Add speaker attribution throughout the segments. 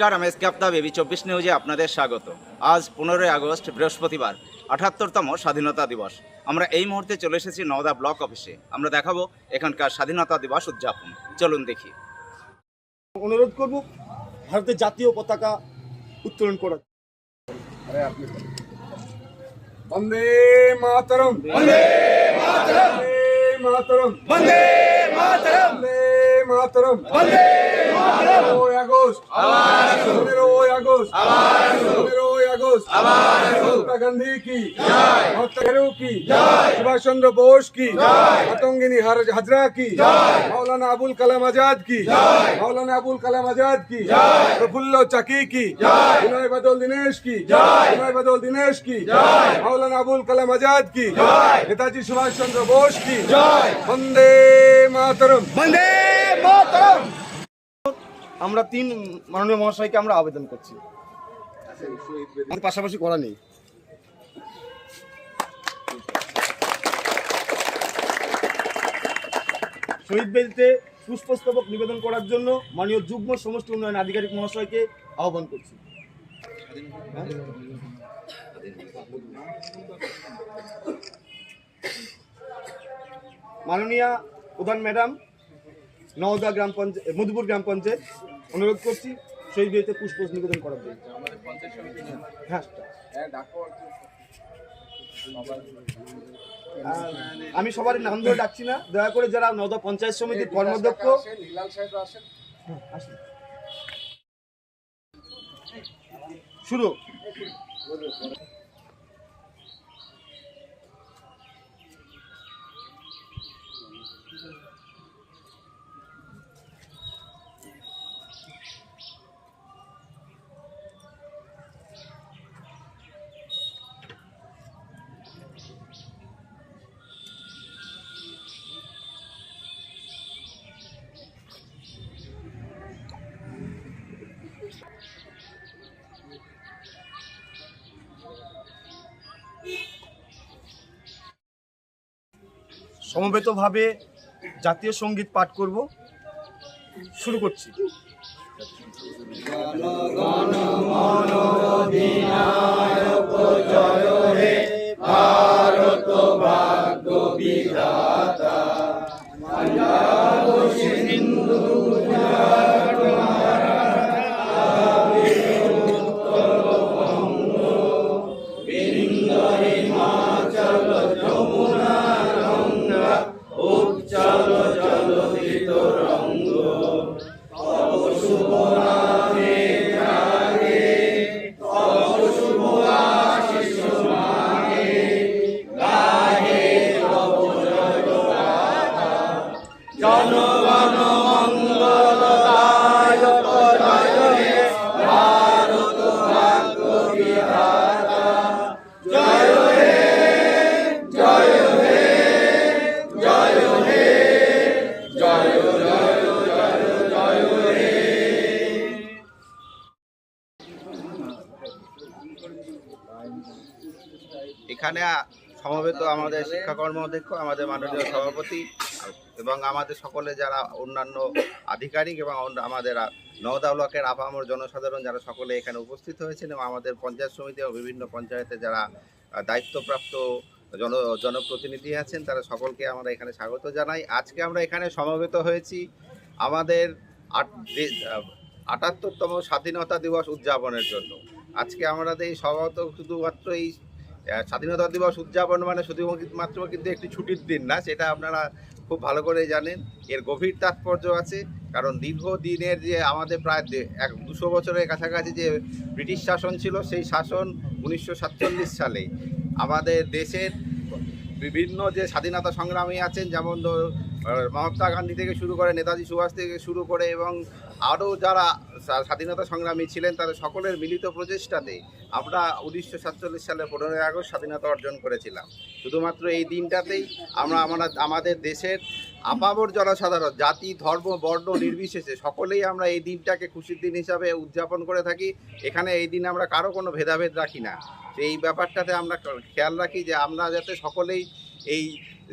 Speaker 1: নমস্কার আমি স্ক্যাপ্তা বেবি চব্বিশ নিউজে আপনাদের স্বাগত। আজ পনেরোই আগস্ট বৃহস্পতিবার আঠাত্তরতম স্বাধীনতা দিবস। আমরা এই মুহূর্তে চলে এসেছি নওদা ব্লক অফিসে। আমরা দেখাবো এখানকার স্বাধীনতা দিবস উদযাপন। চলুন দেখি।
Speaker 2: অনুরোধ করব ভারতের জাতীয় পতাকা উত্তোলন বন্দে মাতরম। বন্দে মাতরম মাতরম। বন্দে মাতরম। বন্দে মাতরম। বন্দে মাতরম পনেরোই আগস্ট আবার পনেরোই আগস্ট আবার পনেরোই আগস্ট আবার মহাত্মা গান্ধী কি জয় মহাত্মা নেহরু কি জয় সুভাষ চন্দ্র বোস কি জয় মাতঙ্গিনী হার- হাজরা কি জয় মাওলানা আবুল কালাম আজাদ কি জয় মাওলানা আবুল কালাম আজাদ কি জয় প্রফুল্ল চাকি কি জয় বিনয় বাদল দীনেশ কি জয় বিনয় বাদল দীনেশ কি জয় মাওলানা আবুল কালাম আজাদ কি জয় নেতাজি সুভাষ চন্দ্র বোস কি জয় বন্দে মাতরম বন্দে মাতরম আমরা তিন মাননীয় মহাশয়কে আমরা আবেদন করছি। পাশাপাশি করা নেই। শহীদ বেদিতে পুষ্পস্তবক নিবেদন করার জন্য মাননীয় যুগ্ম সমষ্টি উন্নয়ন আধিকারিক মহাশয়কে আহ্বান করছি। মাননীয়া প্রধান ম্যাডাম নওদা গ্রাম পঞ্চায়েত মধুপুর গ্রাম পঞ্চায়েত অনুরোধ করছি, সেই বিয়েতে পুষ্প নিবেদন করার জন্য। হ্যাঁ। আমি সবার নাম ধরে ডাকছি না, দয়া করে যারা নওদা পঞ্চায়েত সমিতির কর্মাধ্যক্ষ শুরু। সমবেতভাবে জাতীয় সংগীত পাঠ করব শুরু করছি the
Speaker 1: এখানে সমবেত আমাদের শিক্ষা কর্মাধ্যক্ষ আমাদের মাননীয় সভাপতি এবং আমাদের সকলে যারা অন্যান্য আধিকারিক এবং আমাদের নওদা ব্লকের আপামর জনসাধারণ যারা সকলে এখানে উপস্থিত হয়েছেন এবং আমাদের পঞ্চায়েত সমিতি ও বিভিন্ন পঞ্চায়েতে যারা দায়িত্বপ্রাপ্ত জন জনপ্রতিনিধি আছেন, তারা সকলকে আমরা এখানে স্বাগত জানাই। আজকে আমরা এখানে সমবেত হয়েছি আমাদের আট আটাত্তরতম স্বাধীনতা দিবস উদযাপনের জন্য। আজকে আমাদের এই স্বভাবত শুধুমাত্র এই স্বাধীনতা দিবস উদযাপন মানে শুধুমাত্র কিন্তু একটি ছুটির দিন না, সেটা আপনারা খুব ভালো করে জানেন। এর গভীর তাৎপর্য আছে, কারণ দীর্ঘদিনের যে আমাদের প্রায় এক দুশো বছরের কাছাকাছি যে ব্রিটিশ শাসন ছিল, সেই শাসন উনিশশো সাতচল্লিশ সালে আমাদের দেশের বিভিন্ন যে স্বাধীনতা সংগ্রামী আছেন, যেমন মহাত্মা গান্ধী থেকে শুরু করে নেতাজি সুভাষ থেকে শুরু করে এবং আরও যারা স্বাধীনতা সংগ্রামী ছিলেন, তাদের সকলের মিলিত প্রচেষ্টাতে আমরা উনিশশো সাতচল্লিশ সালে পনেরোই আগস্ট স্বাধীনতা অর্জন করেছিলাম। শুধুমাত্র এই দিনটাতেই আমরা আমরা, আমাদের দেশের আপামর জনসাধারণ, জাতি, ধর্ম, বর্ণ নির্বিশেষে সকলেই আমরা এই দিনটাকে খুশির দিন হিসাবে উদযাপন করে থাকি। এখানে এই দিনে আমরা কারও কোনো ভেদাভেদ রাখি না। এই ব্যাপারটাতে আমরা খেয়াল রাখি যে আমরা যাতে সকলেই এই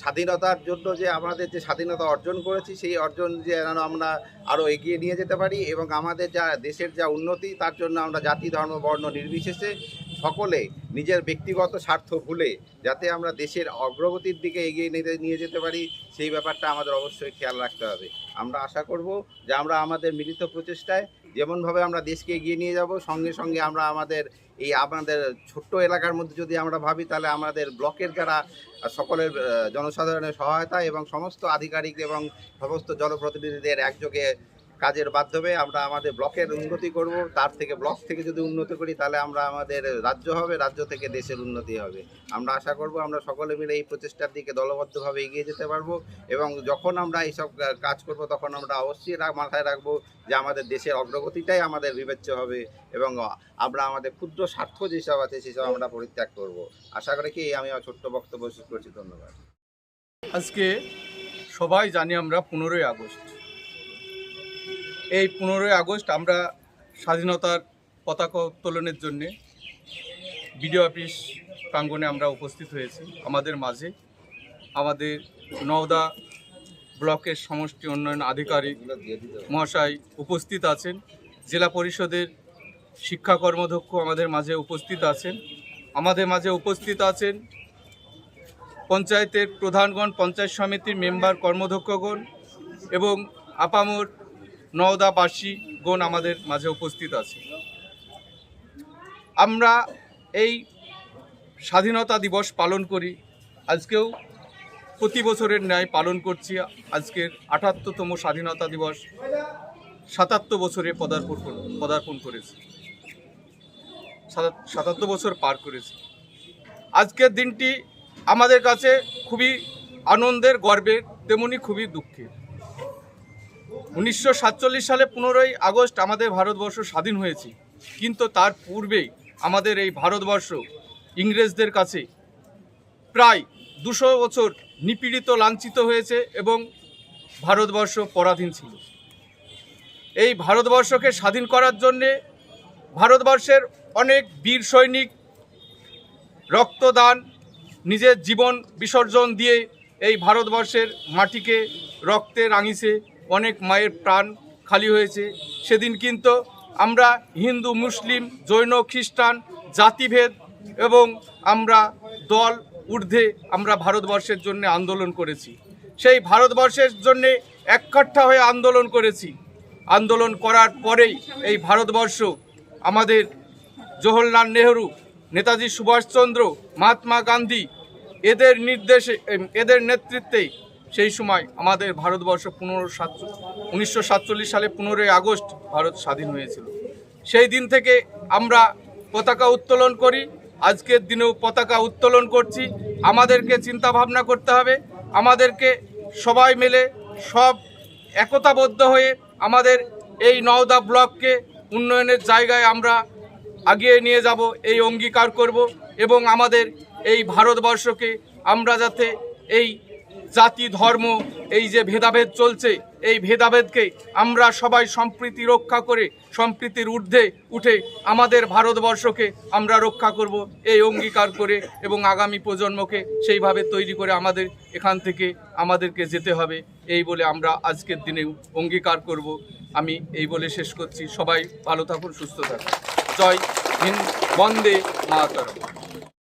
Speaker 1: স্বাধীনতার জন্য যে আমাদের যে স্বাধীনতা অর্জন করেছি, সেই অর্জন যে যেন আমরা আরও এগিয়ে নিয়ে যেতে পারি এবং আমাদের যা দেশের যা উন্নতি, তার জন্য আমরা জাতি, ধর্ম, বর্ণ নির্বিশেষে সকলে নিজের ব্যক্তিগত স্বার্থ ভুলে যাতে আমরা দেশের অগ্রগতির দিকে এগিয়ে নিতে, নিয়ে যেতে পারি, সেই ব্যাপারটা আমাদের অবশ্যই খেয়াল রাখতে হবে। আমরা আশা করব যে আমরা আমাদের মিলিত প্রচেষ্টায় যেমনভাবে আমরা দেশকে এগিয়ে নিয়ে যাব, সঙ্গে সঙ্গে আমরা আমাদের এই আমাদের ছোট্ট এলাকার মধ্যে যদি আমরা ভাবি, তাহলে আমাদের ব্লকের যারা সকলের জনসাধারণের সহায়তা এবং সমস্ত আধিকারিক এবং সমস্ত জনপ্রতিনিধিদের একযোগে কাজের মাধ্যমে আমরা আমাদের ব্লকের উন্নতি করব। তার থেকে ব্লক থেকে যদি উন্নতি করি, তাহলে আমরা আমাদের রাজ্য হবে, রাজ্য থেকে দেশের উন্নতি হবে। আমরা আশা করব আমরা সকলে মিলে এই প্রচেষ্টার দিকে দলবদ্ধভাবে এগিয়ে যেতে পারব এবং যখন আমরা এইসব কাজ করব, তখন আমরা অবশ্যই মাথায় রাখব যে আমাদের দেশের অগ্রগতিটাই আমাদের বিবেচ্য হবে এবং আমরা আমাদের ক্ষুদ্র স্বার্থ যেসব আছে, সেসব আমরা পরিত্যাগ করব। আশা করি কি আমি ছোট্ট বক্তব্য শেষ করছি। ধন্যবাদ।
Speaker 3: আজকে সবাই জানি আমরা পনেরোই আগস্ট। এই পনেরোই আগস্ট আমরা স্বাধীনতার পতাকা উত্তোলনের জন্যে বিডিও অফিস প্রাঙ্গণে আমরা উপস্থিত হয়েছি আমাদের মাঝে আমাদের নওদা ব্লকের সমষ্টি উন্নয়ন আধিকারিক। মহাশয় উপস্থিত আছেন জেলা পরিষদের শিক্ষা কর্মধ্যক্ষ আমাদের মাঝে উপস্থিত আছেন আমাদের মাঝে উপস্থিত আছেন পঞ্চায়েতের প্রধানগণ, পঞ্চায়েত সমিতির মেম্বার, কর্মধ্যক্ষগণ এবং আপামর নওদাবাসীগণ আমাদের মাঝে উপস্থিত আছে। আমরা এই স্বাধীনতা দিবস পালন করি। আজকেও প্রতি বছরের ন্যায় পালন করছি। আজকের আটাত্তরতম স্বাধীনতা দিবস সাতাত্তর বছরে পদার্পণ পদার্পণ করেছে। সাতাত- সাতাত্তর বছর পার করেছে। আজকের দিনটি আমাদের কাছে খুবই আনন্দের, গর্বের, তেমনি খুবই দুঃখের। উনিশশো সাতচল্লিশ সালে পনেরোই আগস্ট আমাদের ভারতবর্ষ স্বাধীন হয়েছে। কিন্তু তার পূর্বেই আমাদের এই ভারতবর্ষ ইংরেজদের কাছে প্রায় দুশো বছর নিপীড়িত, লাঞ্ছিত হয়েছে এবং ভারতবর্ষ পরাধীন ছিল। এই ভারতবর্ষকে স্বাধীন করার জন্যে ভারতবর্ষের অনেক বীর সৈনিক রক্তদান, নিজের জীবন বিসর্জন দিয়ে এই ভারতবর্ষের মাটিকে রক্তে রাঙিছে। অনেক মায়ের প্রাণ খালি হয়েছে। সেদিন কিন্তু আমরা হিন্দু, মুসলিম, জৈন, খ্রিস্টান, জাতিভেদ এবং আমরা দল, ঊর্ধ্বে আমরা ভারতবর্ষের জন্য আন্দোলন করেছি। সেই ভারতবর্ষের জন্যে এককাঠা হয়ে আন্দোলন করেছি। আন্দোলন করার পরেই এই ভারতবর্ষ আমাদের জওহরলাল নেহরু, নেতাজি সুভাষচন্দ্র, মহাত্মা গান্ধী এদের নির্দেশে, এদের নেতৃত্বে সেই সময় আমাদের ভারতবর্ষ পনেরো সাত উনিশশো সালে পনেরোই আগস্ট ভারত স্বাধীন হয়েছিল। সেই দিন থেকে আমরা পতাকা উত্তোলন করি, আজকের দিনেও পতাকা উত্তোলন করছি। আমাদেরকে চিন্তা ভাবনা করতে হবে, আমাদেরকে সবাই মিলে সব একতাবদ্ধ হয়ে আমাদের এই নওদা ব্লককে উন্নয়নের জায়গায় আমরা আগিয়ে নিয়ে যাব, এই অঙ্গীকার করব এবং আমাদের এই ভারতবর্ষকে আমরা যাতে এই জাতি, ধর্ম, এই যে ভেদাভেদ চলছে, এই ভেদাভেদকে আমরা সবাই সম্প্রীতি রক্ষা করে, সম্প্রীতির ঊর্ধ্বে উঠে আমাদের ভারতবর্ষকে আমরা রক্ষা করব, এই অঙ্গীকার করে এবং আগামী প্রজন্মকে সেইভাবে তৈরি করে আমাদের এখান থেকে আমাদেরকে যেতে হবে, এই বলে আমরা আজকের দিনেও অঙ্গীকার করব। আমি এই বলে শেষ করছি। সবাই ভালো থাকুন, সুস্থ থাকুন। Jai Hind, Bande Mataram.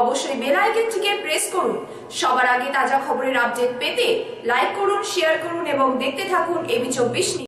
Speaker 4: অবশ্যই বেল আইকনটিকে প্রেস করুন। সবার আগে তাজা খবরের আপডেট পেতে লাইক করুন, শেয়ার করুন এবং দেখতে থাকুন এবি চব্বিশ